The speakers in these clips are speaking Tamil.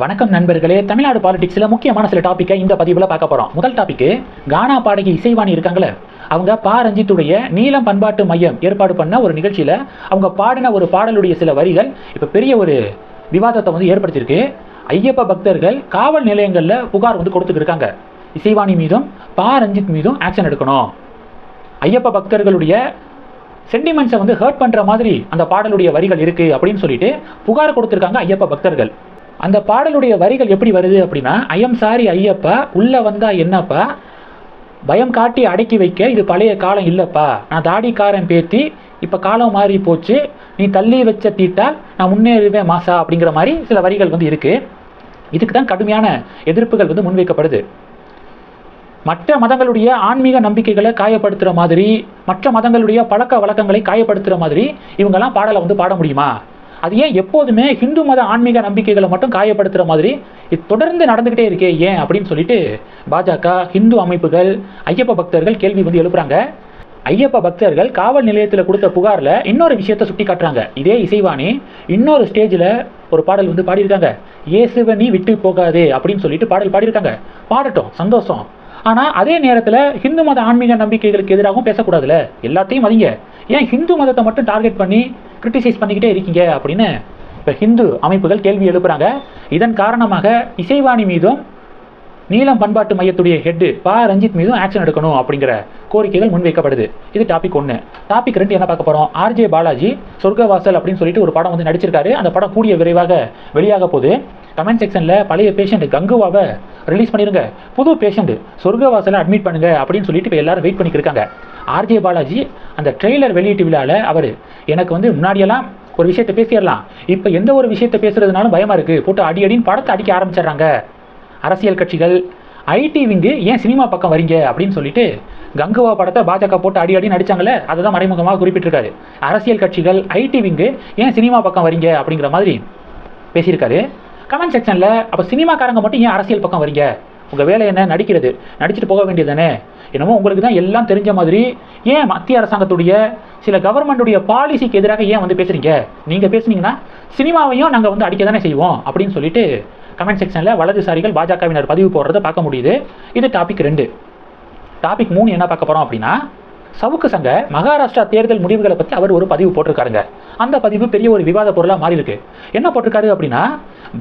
வணக்கம் நண்பர்களே. தமிழ்நாடு பாலிடிக்ஸில் முக்கியமான சில டாப்பிக்கை இந்த பதிவில் பார்க்க போகிறோம் முதல் டாப்பிக்கு கானா பாடகி இசைவாணி இருக்காங்களே அவங்க பா. ரஞ்சித்துடைய நீலம் பண்பாட்டு மையம் ஏற்பாடு பண்ண ஒரு நிகழ்ச்சியில் அவங்க பாடின ஒரு பாடலுடைய சில வரிகள் இப்போ பெரிய ஒரு விவாதத்தை வந்து ஏற்படுத்தியிருக்கு. ஐயப்ப பக்தர்கள் காவல் நிலையங்களில் புகார் வந்து கொடுத்துருக்காங்க இசைவாணி மீதும் பா. ரஞ்சித் மீதும் ஆக்ஷன் எடுக்கணும். ஐயப்ப பக்தர்களுடைய சென்டிமெண்ட்ஸை வந்து ஹர்ட் பண்ணுற மாதிரி அந்த பாடலுடைய வரிகள் இருக்குது அப்படின்னு சொல்லிட்டு புகார் கொடுத்துருக்காங்க ஐயப்ப பக்தர்கள். அந்த பாடலுடைய வரிகள் எப்படி வருது அப்படின்னா ஐயம் சாரி ஐயப்பா உள்ளே வந்தா என்னப்பா? பயம் காட்டி அடக்கி வைக்க இது பழைய காலம் இல்லைப்பா. நான் தாடிக்காரன் பேத்தி இப்போ காலம் மாறி போச்சு. நீ தள்ளி வச்ச தீட்டால் நான் முன்னேறுவேன் மாசா அப்படிங்கிற மாதிரி சில வரிகள் வந்து இருக்குது இதுக்கு தான் கடுமையான எதிர்ப்புகள் வந்து முன்வைக்கப்படுது. மற்ற மதங்களுடைய ஆன்மீக நம்பிக்கைகளை காயப்படுத்துகிற மாதிரி மற்ற மதங்களுடைய பழக்க வழக்கங்களை காயப்படுத்துகிற மாதிரி இவங்கெல்லாம் பாடலை வந்து பாட முடியுமா? அது ஏன் எப்போதுமே ஹிந்து மத ஆன்மீக நம்பிக்கைகளை மட்டும் காயப்படுத்துகிற மாதிரி இது தொடர்ந்து நடந்துக்கிட்டே இருக்கே ஏன் அப்படின்னு சொல்லிட்டு பாஜக ஹிந்து அமைப்புகள் ஐயப்ப பக்தர்கள் கேள்வி வந்து எழுப்புறாங்க. ஐயப்ப பக்தர்கள் காவல் நிலையத்தில் கொடுத்த புகாரில் இன்னொரு விஷயத்தை சுட்டி காட்டுறாங்க. இதே இசைவாணி இன்னொரு ஸ்டேஜில் ஒரு பாடல் வந்து பாடியிருக்காங்க. இயேசுவை நீ விட்டு போகாதே அப்படின்னு சொல்லிட்டு பாடல் பாடியிருக்காங்க. பாடட்டும் சந்தோஷம். ஆனால் அதே நேரத்தில் ஹிந்து மத ஆன்மீக நம்பிக்கைகளுக்கு எதிராகவும் பேசக்கூடாதுல்ல? எல்லாத்தையும் மதிங்க. ஏன் ஹிந்து மதத்தை மட்டும் டார்கெட் பண்ணி கிரிட்டிசைஸ் பண்ணிக்கிட்டே இருக்கீங்க அப்படின்னு? இப்போ ஹிந்து அமைப்புகள் கேள்வி எழுப்புறாங்க. இதன் காரணமாக இசைவாணி மீதும் நீலம் பண்பாட்டு மையத்துடைய ஹெட்டு பா. ரஞ்சித் மீதும் ஆக்ஷன் எடுக்கணும் அப்படிங்கிற கோரிக்கைகள் முன்வைக்கப்படுது. இது டாபிக் ஒன்று டாபிக் ரெண்டு என்ன பார்க்க போகிறோம் ஆர்ஜே பாலாஜி சொர்க்கவாசல் அப்படின்னு சொல்லிட்டு ஒரு படம் வந்து நடிச்சிருக்காரு. அந்த படம் கூடிய விரைவாக வெளியாக போகுது. கமெண்ட் செக்ஷனில் பழைய பேஷண்ட் கங்குவாவை ரிலீஸ் பண்ணிருங்க. புது பேஷண்ட் சொர்க்கவாசலை அட்மிட் பண்ணுங்க அப்படின்னு சொல்லிட்டு இப்போ எல்லாரும் வெயிட் பண்ணிட்டு இருக்காங்க ஆர்ஜே பாலாஜி அந்த ட்ரெய்லர் வெளியீட்டு விழாவில் அவர் எனக்கு வந்து முன்னாடியெல்லாம் ஒரு விஷயத்தை பேசிடலாம். இப்போ எந்த ஒரு விஷயத்தை பேசுறதுனாலும் பயமாக இருக்குது போட்டு அடி அடின்னு படத்தை அடிக்க ஆரம்பிச்சிடுறாங்க. அரசியல் கட்சிகள் ஐடி விங்கு ஏன் சினிமா பக்கம் வரீங்க? அப்படின்னு சொல்லிட்டு கங்குவா படத்தை பாஜக போட்டு அடி அடி நடிச்சாங்களே அதை தான் மறைமுகமாக குறிப்பிட்டிருக்காரு. அரசியல் கட்சிகள் ஐடி விங்கு ஏன் சினிமா பக்கம் வரீங்க? அப்படிங்கிற மாதிரி பேசியிருக்காரு. கமெண்ட் செக்ஷனில் அப்போ சினிமாக்காரங்க மட்டும் ஏன் அரசியல் பக்கம் வரீங்க? உங்கள் வேலை என்ன? நடிக்கிறது. நடிச்சுட்டு போக வேண்டியது தானே என்னமோ உங்களுக்கு தான் எல்லாம் தெரிஞ்ச மாதிரி ஏன் மத்திய அரசாங்கத்துடைய சில கவர்மெண்ட்டுடைய பாலிசிக்கு எதிராக ஏன் வந்து பேசுகிறீங்க நீங்கள் பேசுனீங்கன்னா சினிமாவையும் நாங்கள் வந்து அடிக்க தானே செய்வோம் அப்படின்னு சொல்லிட்டு கமெண்ட் செக்ஷனில் வலதுசாரிகள் பாஜகவினர் பதிவு போடுறதை பார்க்க முடியுது. இது டாபிக் ரெண்டு. டாபிக் மூணு என்ன பார்க்க போகிறோம் அப்படின்னா சவுக்கு சங்க மகாராஷ்டிரா தேர்தல் முடிவுகளை பற்றி அவர் ஒரு பதிவு போட்டிருக்காருங்க. அந்த பதிவு பெரிய ஒரு விவாத பொருளாக மாறி இருக்கு என்ன போட்டிருக்காரு அப்படின்னா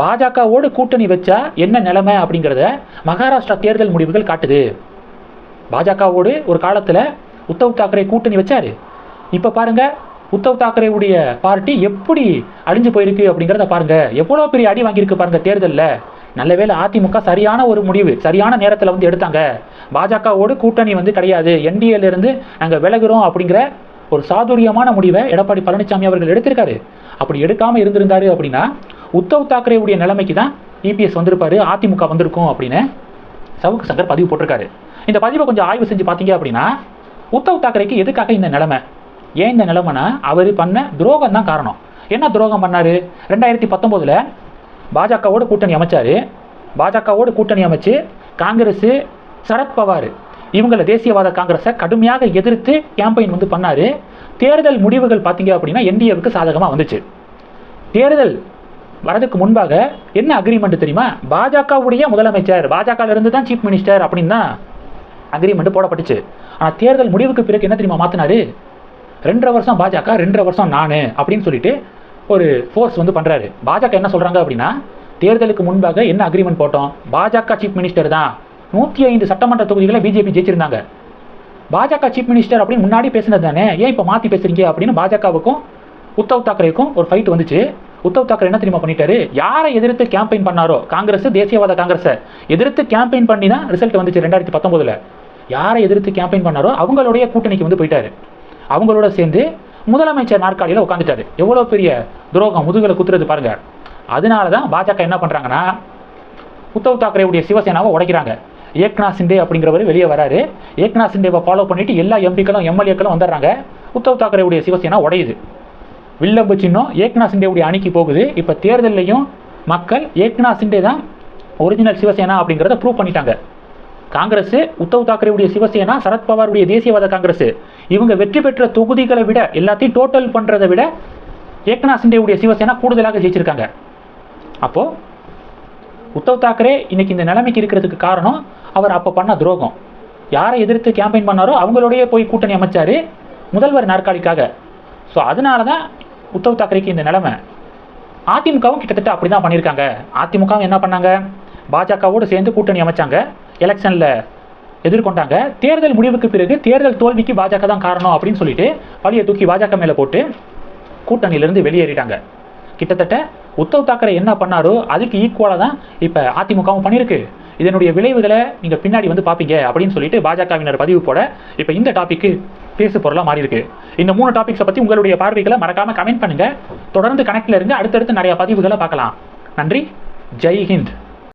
பாஜகவோடு கூட்டணி வச்சா என்ன நிலைமை அப்படிங்கிறத மகாராஷ்டிரா தேர்தல் முடிவுகள் காட்டுது. பாஜகவோடு ஒரு காலத்தில் உத்தவ் தாக்கரே கூட்டணி வச்சாரு. இப்போ பாருங்க உத்தவ் தாக்கரேவுடைய பார்ட்டி எப்படி அழிஞ்சு போயிருக்கு அப்படிங்கிறத பாருங்க. எவ்வளோ பெரிய அடி வாங்கியிருக்கு பாருங்க தேர்தலில். நல்லவேளை அதிமுக சரியான ஒரு முடிவு சரியான நேரத்தில் வந்து எடுத்தாங்க. பாஜகவோடு கூட்டணி வந்து கிடையாது. என்டிஏலேருந்து நாங்கள் விலகுறோம் அப்படிங்கிற ஒரு சாதுரியமான முடிவை எடப்பாடி பழனிசாமி அவர்கள் எடுத்திருக்காரு. அப்படி எடுக்காமல் இருந்திருந்தாரு அப்படின்னா உத்தவ் தாக்கரேவுடைய நிலைமைக்கு தான் இபிஎஸ் வந்திருப்பாரு அதிமுக வந்திருக்கும் அப்படின்னு சவுக்கு சங்கர் பதிவு போட்டிருக்காரு. இந்த பதிவை கொஞ்சம் ஆய்வு செஞ்சு பார்த்தீங்க அப்படின்னா உத்தவ் தாக்கரேக்கு எதுக்காக இந்த நிலைமை? ஏன் இந்த நிலைமைனா அவர் பண்ண துரோகம் தான் காரணம். என்ன துரோகம் பண்ணார்? ரெண்டாயிரத்தி பத்தொம்போதில் பாஜகவோட கூட்டணி அமைச்சார். பாஜகவோடு கூட்டணி அமைச்சு காங்கிரஸ் சரத்பவார் இவங்கள தேசியவாத காங்கிரஸை கடுமையாக எதிர்த்து கேம்பெயின் வந்து பண்ணார். தேர்தல் முடிவுகள் பார்த்தீங்க அப்படின்னா என்டிஏவுக்கு சாதகமாக வந்துச்சு. தேர்தல் வரதுக்கு முன்பாக என்ன அக்ரிமெண்ட் தெரியுமா? பாஜகவுடைய முதலமைச்சர் பாஜகவிலிருந்து இருந்து தான் சீஃப் மினிஸ்டர் அப்படின்னு தான் அக்ரிமெண்ட் போடப்பட்டுச்சு. ஆனால் தேர்தல் முடிவுக்கு பிறகு என்ன தெரியுமா மாற்றினாரு ரெண்டரை வருஷம் பாஜக ரெண்டரை வருஷம் நான் அப்படின்னு சொல்லிட்டு ஒரு ஃபோர்ஸ் வந்து பண்ணுறாரு பாஜக என்ன சொல்கிறாங்க அப்படின்னா தேர்தலுக்கு முன்பாக என்ன அக்ரிமெண்ட் போட்டோம்? பாஜக சீஃப் மினிஸ்டர் தான். நூற்றி ஐந்து சட்டமன்ற தொகுதிகளை பிஜேபி ஜெயிச்சிருந்தாங்க. பாஜக சீஃப் மினிஸ்டர் அப்படின்னு முன்னாடி பேசினது தானே? ஏன் இப்போ மாற்றி பேசுறீங்க அப்படின்னு பாஜகவுக்கும் உத்தவ் தாக்கரேக்கும் ஒரு ஃபைட் வந்துச்சு. உத்தவ் தாக்கரே என்ன தெரியுமா பண்ணிட்டாரு? யாரை எதிர்த்து கேம்பெயின் பண்ணாரோ? காங்கிரஸ் தேசியவாத காங்கிரஸை. எதிர்த்து கேம்பெயின் பண்ணி தான் ரிசல்ட் வந்துச்சு ரெண்டாயிரத்தி பத்தொம்போதில் யாரை எதிர்த்து கேம்பெயின் பண்ணாரோ அவங்களுடைய கூட்டணிக்கு வந்து போயிட்டாரு. அவங்களோட சேர்ந்து முதலமைச்சர் நாற்காலியில் உட்காந்துட்டாரு எவ்வளோ பெரிய துரோகம் முதுகலை குத்துறது பாருங்க. அதனால தான் பாஜக என்ன பண்ணுறாங்கன்னா உத்தவ் தாக்கரேவுடைய சிவசேனாவை உடைக்கிறாங்க. ஏக்நாத் சிண்டே அப்படிங்கிறவர் வெளியே வராரு. ஏக்நாத் சிண்டேவை ஃபாலோ பண்ணிட்டு எல்லா எம்பிக்களும் எம்எல்ஏக்களும் வந்துடுறாங்க. உத்தவ் தாக்கரேவுடைய சிவசேனா உடையுது. வில்லம்பு சின்னம் ஏக்நாத் சிண்டேவுடைய அணிக்கு போகுது. இப்போ தேர்தல்லையும் மக்கள் ஏக்நாத் சிண்டே தான் ஒரிஜினல் சிவசேனா அப்படிங்கிறத ப்ரூவ் பண்ணிட்டாங்க. காங்கிரஸ் உத்தவ் தாக்கரேவுடைய சிவசேனா சரத்பவாருடைய தேசியவாத காங்கிரஸ் இவங்க வெற்றி பெற்ற தொகுதிகளை விட எல்லாத்தையும் டோட்டல் பண்ணுறதை விட ஏக்நாத் சிண்டேவுடைய சிவசேனா கூடுதலாக ஜெயிச்சிருக்காங்க. அப்போது உத்தவ் தாக்கரே இன்னைக்கு இந்த நிலைமைக்கு இருக்கிறதுக்கு காரணம் அவர் அப்போ பண்ண துரோகம். யாரை எதிர்த்து கேம்பெயின் பண்ணாரோ அவங்களோடய போய் கூட்டணி அமைச்சார் முதல்வர் நாற்காலிக்காக. ஸோ அதனால தான் உத்தவ் தாக்கரேக்கு இந்த நிலைமை. அதிமுகவும் கிட்டத்தட்ட அப்படி தான் பண்ணியிருக்காங்க. அதிமுகவும் என்ன பண்ணாங்க? பாஜகவோடு சேர்ந்து கூட்டணி அமைச்சாங்க. எலெக்ஷனில் எதிர்கொண்டாங்க. தேர்தல் முடிவுக்கு பிறகு தேர்தல் தோல்விக்கு பாஜக தான் காரணம் அப்படின்னு சொல்லிட்டு பழியை தூக்கி பாஜக மேலே போட்டு கூட்டணியிலிருந்து வெளியேறிட்டாங்க. கிட்டத்தட்ட உத்தவ் தாக்கரே என்ன பண்ணாரோ அதுக்கு ஈக்குவலாக தான் இப்போ அதிமுகவும் பண்ணியிருக்கு. இதனுடைய விளைவுகளை நீங்கள் பின்னாடி வந்து பார்ப்பீங்க அப்படின்னு சொல்லிட்டு பாஜகவினர் பதிவு போட இப்போ இந்த டாபிக்கு பேசு பொருளாக மாறி இருக்கு. இந்த மூணு டாபிக்ஸை பற்றி உங்களுடைய பார்வைகளை மறக்காமல் கமெண்ட் பண்ணுங்கள் தொடர்ந்து கனெக்டில் இருந்து அடுத்தடுத்து நிறைய பதிவுகளை பார்க்கலாம். நன்றி. ஜெய் ஹிந்த்.